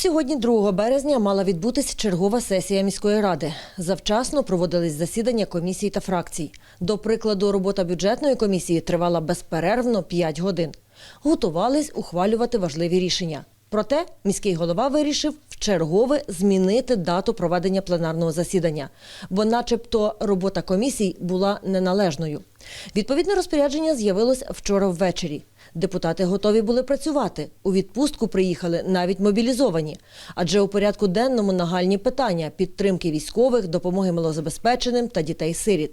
Сьогодні, 2 березня, мала відбутись чергова сесія міської ради. Завчасно проводились засідання комісій та фракцій. До прикладу, робота бюджетної комісії тривала безперервно 5 годин. Готувались ухвалювати важливі рішення. Проте міський голова вирішив вчергове змінити дату проведення пленарного засідання, бо, начебто, робота комісій була неналежною. Відповідне розпорядження з'явилось вчора ввечері. Депутати готові були працювати. У відпустку приїхали навіть мобілізовані. Адже у порядку денному нагальні питання підтримки військових, допомоги малозабезпеченим та дітей-сиріт.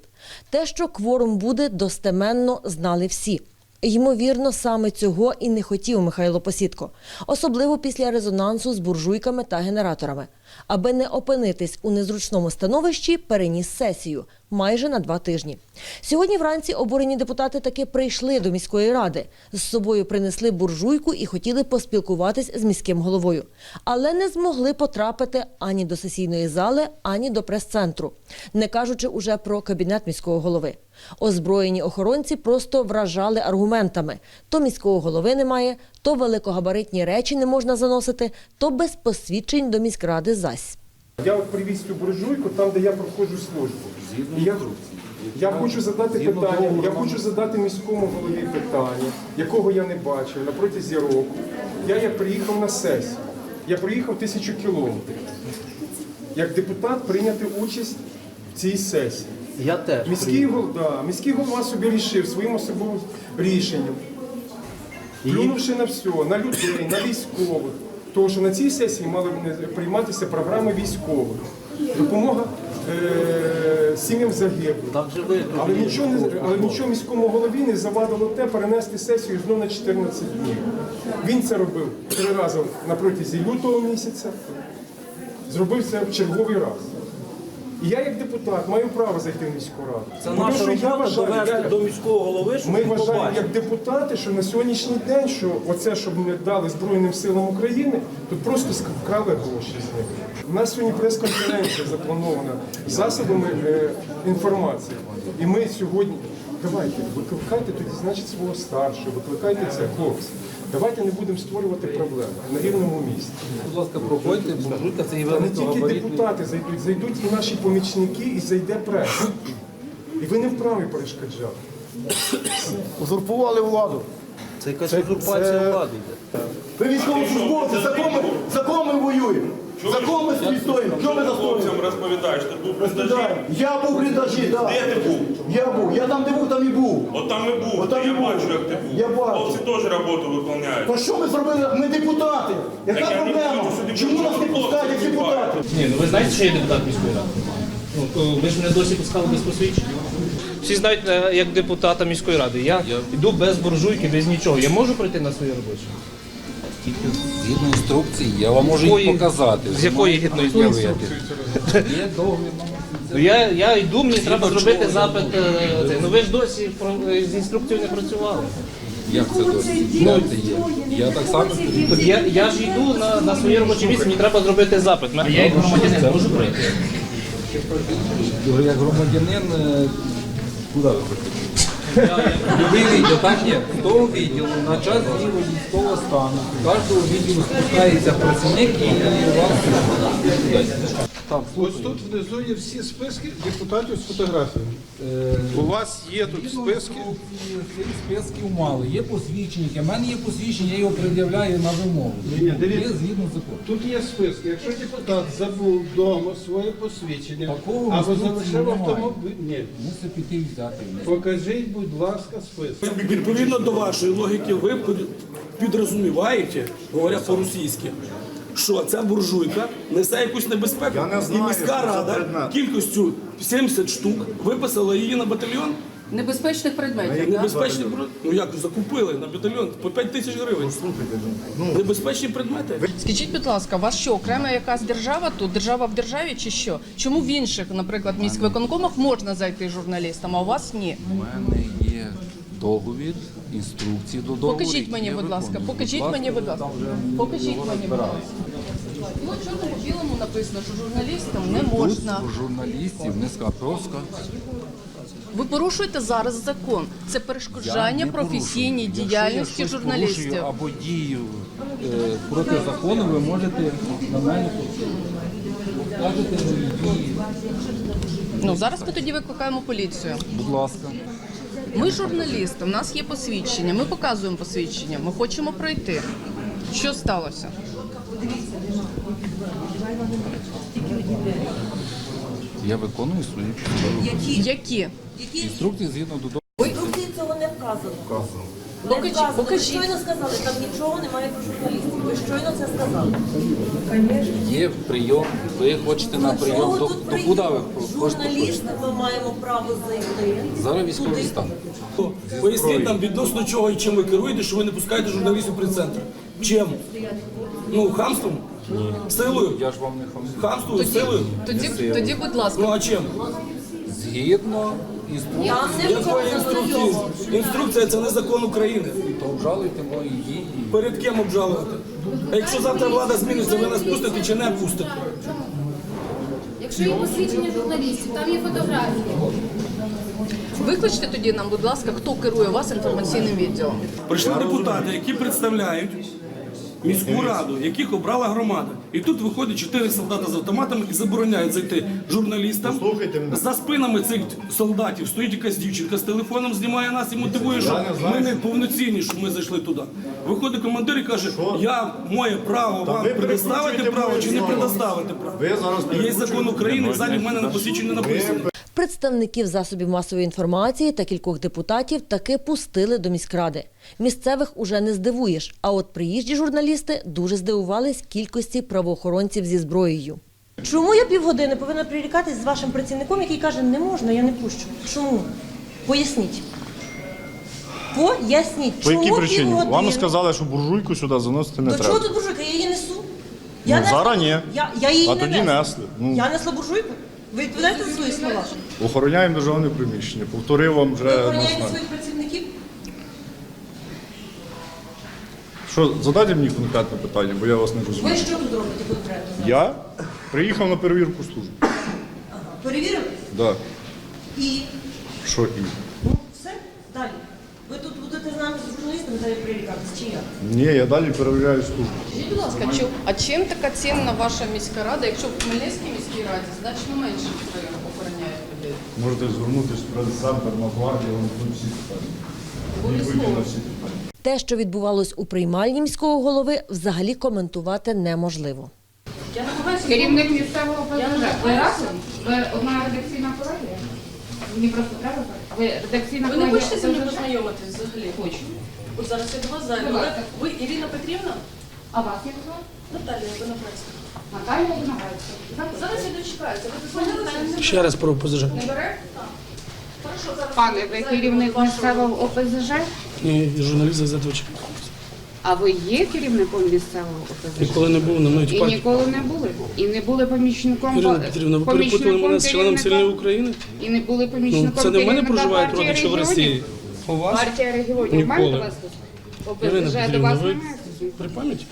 Те, що кворум буде, достеменно знали всі. Ймовірно, саме цього і не хотів Михайло Посідко, особливо після резонансу з буржуйками та генераторами. Аби не опинитись у незручному становищі, переніс сесію майже на два тижні. Сьогодні вранці обурені депутати таки прийшли до міської ради. З собою принесли буржуйку і хотіли поспілкуватись з міським головою, але не змогли потрапити ані до сесійної зали, ані до прес-центру, не кажучи уже про кабінет міського голови. Озброєні охоронці просто вражали аргументами: то міського голови немає, то великогабаритні речі не можна заносити, то без посвідчень до міськради зась. Я от привіз цю буржуйку там, де я проходжу службу. І я, я хочу задати питання, я хочу задати міському голові питання, якого я не бачив на протязі року. Я як приїхав на сесію. Я проїхав тисячу кілометрів. Як депутат прийняти участь в цій сесії. Я теж. Міський, гол- да, міський голова собі рішив своїм особовим рішенням, плюнувши на все, на людей, на військових. Тому що на цій сесії мали б не- прийматися програми військових, допомога е, сім'ям загиблих. Але нічого, не, але нічого міському голові не завадило те перенести сесію знову на 14 днів. Він це робив три рази на протязі лютого місяця, зробив це в черговий раз. І я, як депутат, маю право зайти в міську раду. Це Тому наша що я робота вважаю, довести я- до міського голови, щоб ми він вважаємо побачив. як депутати, що на сьогоднішній день, що оце, щоб не дали Збройним силам України, тут просто ск- вкрали гроші з них. У нас сьогодні прес-конференція запланована засобами е, інформації. І ми сьогодні, давайте, викликайте тоді, значить, свого старшого, викликайте це, хлопці. Давайте не будемо створювати проблеми на рівному місці. Будь ласка, проходьте, буржуйка це є не тільки депутати зайдуть, зайдуть і наші помічники, і зайде преса. І ви не вправі перешкоджати. Узурпували владу. Це якась узурпація це- влади йде. Ви військовослужбовці, за кого ми, за кого ми воюємо? За кого ми відстоїмо? Що ми Хлопцям застоюємо? розповідаєш, ти був бліндажі? Я був бліндажі, так. Де ти був? Я був. Я там де був, там і був. От там і був. От там я був. бачу, як ти був. Я бачу. Хлопці теж роботу виконують. То що ми зробили? Ми депутати. Яка Так я не проблема? хочу сюди Чому нас не пускають як депутатів? Ні, ну ви знаєте, що я депутат міської ради? Ну, ви ж мене досі пускали без посвідчення. Всі знають е, як депутата міської ради. Я йду без буржуйки, без нічого. Я можу прийти на своє робоче? Тільки згідно інструкції, я вам можу Якої- їх показати. з якої можете інструкції? Є договір. Ну, я, я йду, мені треба зробити запит. е, цей. Ну ви ж досі про- е, з інструкцією не працювали. Як це досі? Є? Я так само Так я, я ж йду на, на своє робоче місце, мені треба зробити запит. А я як громадянин можу прийти. як громадянин, е, куди ви приходите? Любий відділ, так є. Того відділу на час дії військового стану кожного відділу спускається працівник і вас там Ось тут внизу є всі списки депутатів з фотографіями. У вас є тут списки. Списків мало. Є посвідчення. У мене є посвідчення, я його пред'являю на вимогу. Ні. Є згідно закону. Тут є списки. Якщо депутат забув вдома своє посвідчення Такого або інструкції залишив немає. автомобіль, ні. Мусить піти взяти. Покажіть, будь ласка, список. Відповідно до вашої логіки, ви під- підрозуміваєте, говоря по-російськи, що ця буржуйка несе якусь небезпеку. І міська рада кількістю 70 штук виписала її на батальйон. Небезпечних предметів. так? Небезпечні. Ну як закупили на батальйон по 5 тисяч гривень. Небезпечні предмети. Скажіть, будь ласка, у вас що, окрема якась держава тут? Держава в державі чи що? Чому в інших, наприклад, міськвиконкомах можна зайти журналістам, а у вас ні? У мене є договір, інструкції до договору. Покажіть мені, будь ласка, покажіть мені, будь ласка. Покажіть мені, будь ласка. Ну, чорному білому написано, що журналістам не Тут журналістів не ска- Ви порушуєте зараз закон. Це перешкоджання професійній діяльності журналістів. або дію е, проти закону, ви можете на мене скажете мої дії. Ну зараз ми тоді викликаємо поліцію. Будь ласка. Ми журналісти, в нас є посвідчення. Ми показуємо посвідчення. Ми хочемо пройти. Що сталося? Я виконую свої Які? інструкції згідно до інструкції цього не вказано. Не Покажіть, вказано. Ви покажіть. щойно сказали, там нічого немає про журналістів. Ви щойно це сказали. Є прийом, ви хочете на прийом. До, тут до куди ви хочете? Журналісти ми маємо право зайти. Зараз військовий стан. Поясніть нам відносно чого і чим ви керуєте, що ви не пускаєте журналістів при центр. Чим? Ну, хамством? Силою? Я ж вам не хамлю. Хамством, силою? Тоді, тоді, будь ласка, Ну а чим? Згідно інструкції, Якої інструкції? Інструкція це не закон України. то обжалуйте мої дії. Перед ким обжалувати? А якщо завтра влада зміниться, ви нас пустите чи не пустите? Якщо є посвідчення журналістів, там є фотографії. Викличте тоді нам, будь ласка, хто керує вас інформаційним відділом. Прийшли депутати, які представляють міську раду, яких обрала громада. І тут виходять чотири солдати з автоматами і забороняють зайти журналістам. За спинами цих солдатів стоїть якась дівчинка з телефоном, знімає нас і мотивує, що ми не повноцінні, що ми зайшли туди. Виходить командир і каже, я моє право вам предоставити право чи не предоставити право. Є закон України, і в залі в мене на посвідченні написано. Представників засобів масової інформації та кількох депутатів таки пустили до міськради. Місцевих уже не здивуєш. А от приїжджі журналісти дуже здивувались кількості правоохоронців зі зброєю. Чому я півгодини повинна прирікатись з вашим працівником, який каже, не можна, я не пущу? Чому? Поясніть. Поясніть, По чому якій причині? півгодини? Вам сказали, що буржуйку сюди заносити не До треба. чого тут буржуйка? Я її несу. Ну, несла- зараз ні. Я, я її А не тоді несла. несли. Ну. Я несла буржуйку? Ви відповідаєте за свої слова? Охороняємо державне приміщення. Повторив вам вже Ви охороняєте своїх працівників? Що, задайте мені конкретне питання, бо я вас не розумію. Ви що тут робите конкретно? зараз? Я приїхав на перевірку служби. Перевірили? Да. І Що і? ну, все, далі. Ви тут будете з нами з журналістами далі прирікатися, чи як? Ні, я далі перевіряю службу. Скажіть, будь ласка, чу- а чим така цінна ваша міська рада, якщо в Хмельницькій міській раді значно менше ви охороняють людей? Можете звернутися в прес-центр на гвардію, вам тут всі питання. Відповіді на всі питання. Те, що відбувалось у приймальні міського голови, взагалі коментувати неможливо. Я намагаюся Керівник місцевого ПЗЖ. Ви разом? Ви одна редакційна колегія? Мені просто треба. Ви редакційна Ви не хочете зі мною познайомитись взагалі? Хочу. От зараз я до вас зайду. Будь ласка. ви Ірина Петрівна? А вас як звати? Наталія Виноградська. Наталія Виноградська. Зараз я дочекаюся. Ви дозвонилися? Ще раз про ОПЗЖ. Не бере? Так. Хорошо, зараз Пане, ви керівник місцевого ОПЗЖ? Ні, журналіст газетович. А ви є керівником місцевого ОПЗЖ? Ніколи не був, не мною І ніколи не були. І не були помічником Ірина Петрівна, ви перепутали мене з членом керівника- Сильної України? І не були Ну, помічником це не в мене керівника проживають партії родичі в регіонів? Росії. У вас? Партія регіонів. Ніколи. Вас? Ірина ОПЗЖ до Петрівна, вас ви немає? при пам'яті?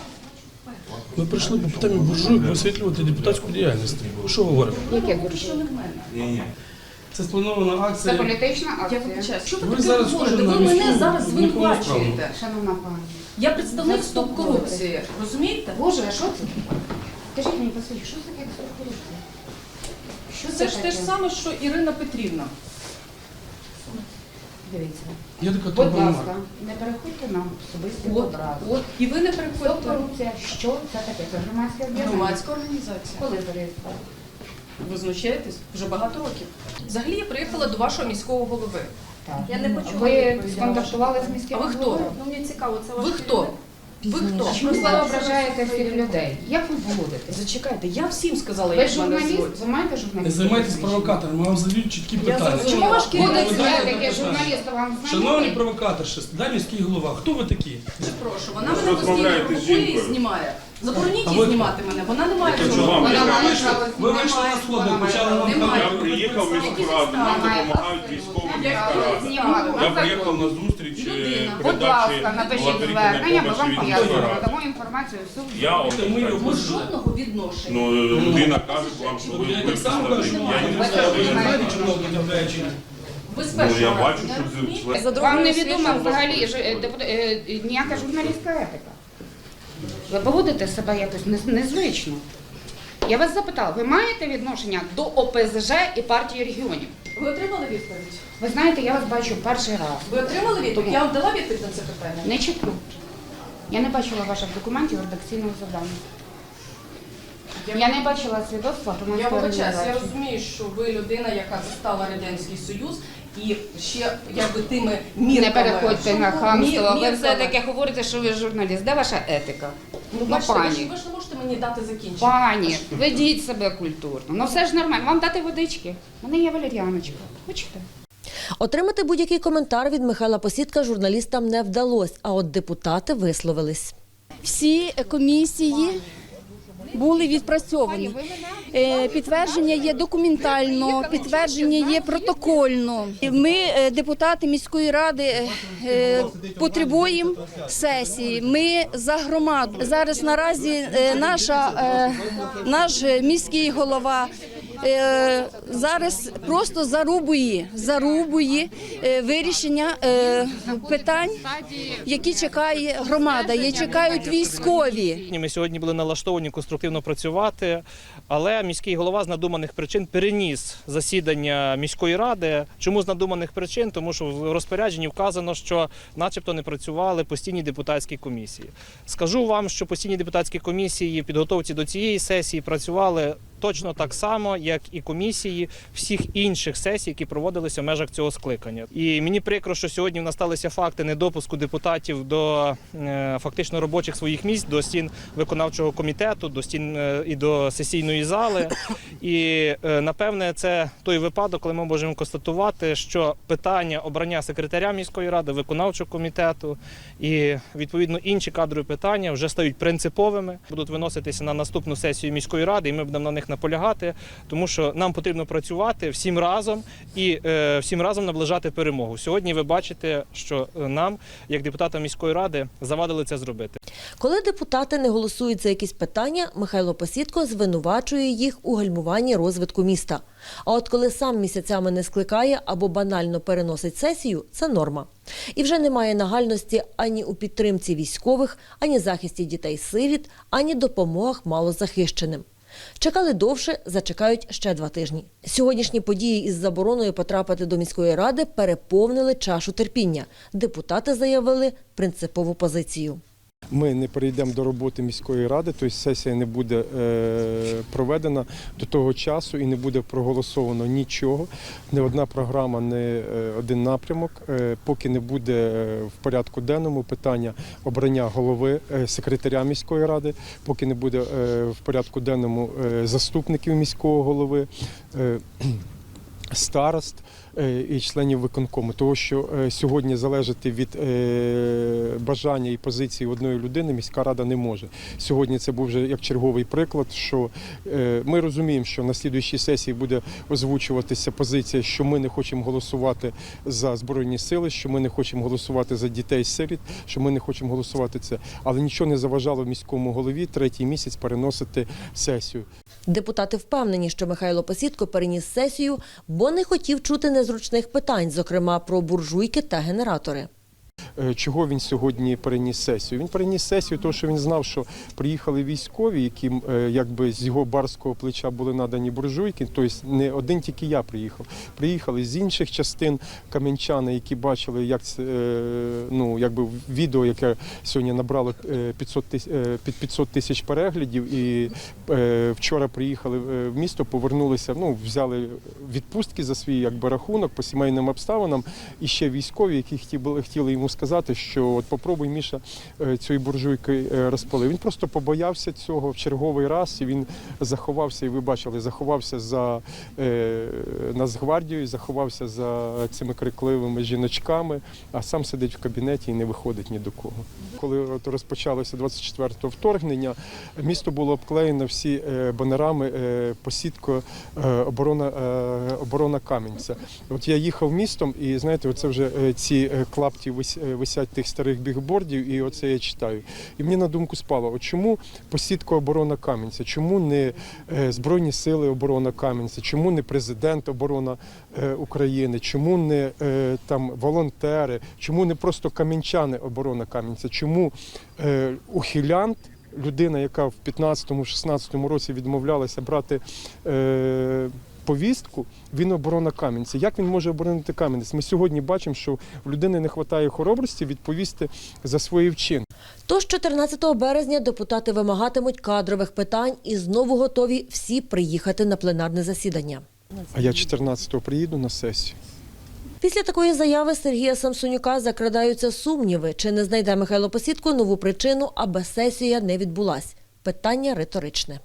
Ми прийшли по питанню буржуйок висвітлювати депутатську діяльність. Що говоримо? Яке буржуй? Це спланована Це акція. політична Я акція. вибачаю, що ви Ви таке зараз говорите? схожі на Ви мене зараз звинувачуєте. Шановна пані. Я представник стоп корупції. Розумієте? Боже, а що це? Скажіть мені, послухайте, що це таке корупція? Що Це ж те ж саме, що Ірина Петрівна. Дивіться. Я така Будь турбомар. ласка, не переходьте нам особисті От, образи. от. І ви не Стоп корупція, що це таке? Це громадське об'єднання? Громадська організація. Коли зареєстровано? Ви знущаєтесь вже багато років. Взагалі я приїхала до вашого міського голови. Так. Я не почула Ви відповіді сконтактували з міським А ви хто? головою? Ну мені цікаво, це ваш Ви хто? Ви хто? Чому ви ображаєте всіх людей? Як ви поводитесь? Зачекайте, я всім сказала, Ви як мене журналіст? звуть. Ви маєте Не журналіст? займайтесь провокатором, ми вам задають чіткі питання. зрозуміла. Чому ваш Кодекс кодекс етики етики питання. журналіста вам Шановні знайомий? провокаторші, дай міський голова, хто ви такі? Прошу, вона мене постійно провокує і знімає. Забороніть ви- знімати мене, вона не має Чого вам? Вона Я має вийшли- ви вийшли на сходи, почали нам Немає. Я приїхав в міську раду, нам допомагають військовим міська рада. Я приїхав на зустріч е, Людина. Будь передачі ласка, напишіть звернення, ми помощі вам від міської пояснимо. ради. Надамо інформацію всю. Я Ми його Ми жодного відношення. Ну, людина каже вам, що ви Я так само кажу. Я не ви знаю. знаєте, Чорнобиль являє чи? Ви з Ну я першого бачу, разу, що не розумієте? Вам За другою невідома взагалі ж, е, депу- е, ніяка журналістська етика. Ви поводите себе якось незвично. Я вас запитала, ви маєте відношення до ОПЗЖ і партії регіонів? Ви отримали відповідь? Ви знаєте, я вас бачу перший раз. Ви отримали відповідь? Я вам дала відповідь на це питання? Не чеплю. Я не бачила ваших документів редакційного завдання. Я не бачила свідоцтва Я громадської вибачаюсь, я розумію, що ви людина, яка застала Радянський Союз, і ще якби тими мірками... Не переходьте на хамство. Ви все-таки говорите, що ви журналіст. Де ваша етика? Ну, бачите, ви ж, пані. ви ж не можете мені дати закінчити. Пані, ведіть себе культурно. Ну все ж нормально. Вам дати водички? У мене є валеріаночка. Хочете? Отримати будь-який коментар від Михайла Посідка журналістам не вдалося, а от депутати висловились. Всі комісії були відпрацьовані. Е, Підтвердження є документально, підтвердження є протокольно. Ми, е, депутати міської ради, е, потребуємо сесії. Ми за громаду. Зараз наразі наша, наш міський голова. Е, Зараз просто зарубує, зарубує е, вирішення е, питань, які чекає громада, які чекають військові. Ми сьогодні були налаштовані конструктивно працювати, але міський голова з надуманих причин переніс засідання міської ради. Чому з надуманих причин? Тому що в розпорядженні вказано, що, начебто, не працювали постійні депутатські комісії. Скажу вам, що постійні депутатські комісії в підготовці до цієї сесії працювали. Точно так само, як і комісії всіх інших сесій, які проводилися в межах цього скликання. І мені прикро, що сьогодні в нас сталися факти недопуску депутатів до е, фактично робочих своїх місць, до стін виконавчого комітету, до стін е, і до сесійної зали. І е, напевне, це той випадок, коли ми можемо констатувати, що питання обрання секретаря міської ради, виконавчого комітету і відповідно інші кадрові питання вже стають принциповими, будуть виноситися на наступну сесію міської ради, і ми будемо на них наполягати, тому що нам потрібно працювати всім разом і е, всім разом наближати перемогу. Сьогодні ви бачите, що е, нам, як депутатам міської ради, завадили це зробити. Коли депутати не голосують за якісь питання, Михайло Посідко звинувачує їх у гальмуванні розвитку міста. А от коли сам місяцями не скликає або банально переносить сесію, це норма. І вже немає нагальності ані у підтримці військових, ані захисті дітей-сиріт, ані допомогах малозахищеним. Чекали довше, зачекають ще два тижні. Сьогоднішні події із забороною потрапити до міської ради переповнили чашу терпіння. Депутати заявили принципову позицію. Ми не перейдемо до роботи міської ради, тобто сесія не буде е, проведена до того часу і не буде проголосовано нічого. Не одна програма, не один напрямок, е, поки не буде е, в порядку денному питання обрання голови секретаря міської ради, поки не буде в порядку денному заступників міського голови. Старост і членів виконкому, тому що е, сьогодні залежати від е, бажання і позиції одної людини міська рада не може. Сьогодні це був вже як черговий приклад, що е, ми розуміємо, що на слідуючій сесії буде озвучуватися позиція, що ми не хочемо голосувати за збройні сили, що ми не хочемо голосувати за дітей сиріт, що ми не хочемо голосувати це, але нічого не заважало міському голові третій місяць переносити сесію. Депутати впевнені, що Михайло Посідко переніс сесію, бо не хотів чути незручних питань, зокрема про буржуйки та генератори. Е, Чого він сьогодні переніс сесію? Він переніс сесію, тому що він знав, що приїхали військові, які е, якби з його барського плеча були надані буржуйки. Тобто не один тільки я приїхав. Приїхали з інших частин кам'янчани, які бачили, як це е, ну якби відео, яке сьогодні набрало е, 500 тис- е, під 500 тисяч переглядів. І вчора приїхали в місто, повернулися. Ну взяли відпустки за свій якби рахунок по сімейним обставинам. І ще військові, які хотіли, хотіли йому сказати, що от попробуй Міша е, цієї буржуйки е, розпали. Він просто побоявся цього в черговий раз, і він заховався, і ви бачили, заховався за е, Нацгвардією, заховався за цими крикливими жіночками, а сам сидить в кабінеті і не виходить ні до кого. Коли от розпочалося 24-го вторгнення, місто було обклеєно всі е, банерами посідко е, оборона, оборона Кам'янця. От я їхав містом, і знаєте, оце вже ці клапті висять е, висять тих старих бігбордів, і оце я читаю. І мені на думку спало, от чому посідка оборона Кам'янця, чому не е, Збройні сили оборона Кам'янця, чому не президент оборона е, України, чому не там волонтери, чому не просто кам'янчани оборона Кам'янця, чому ухилянт, людина, яка в 15-16 році відмовлялася брати. Повістку він оборона Кам'янця. Як він може оборонити Кам'янець? Ми сьогодні бачимо, що в людини не вистачає хоробрості відповісти за свої вчинки. Тож 14 березня депутати вимагатимуть кадрових питань і знову готові всі приїхати на пленарне засідання. А я 14-го приїду на сесію. Після такої заяви Сергія Самсонюка закрадаються сумніви, чи не знайде Михайло Посідко нову причину, аби сесія не відбулась. Питання риторичне.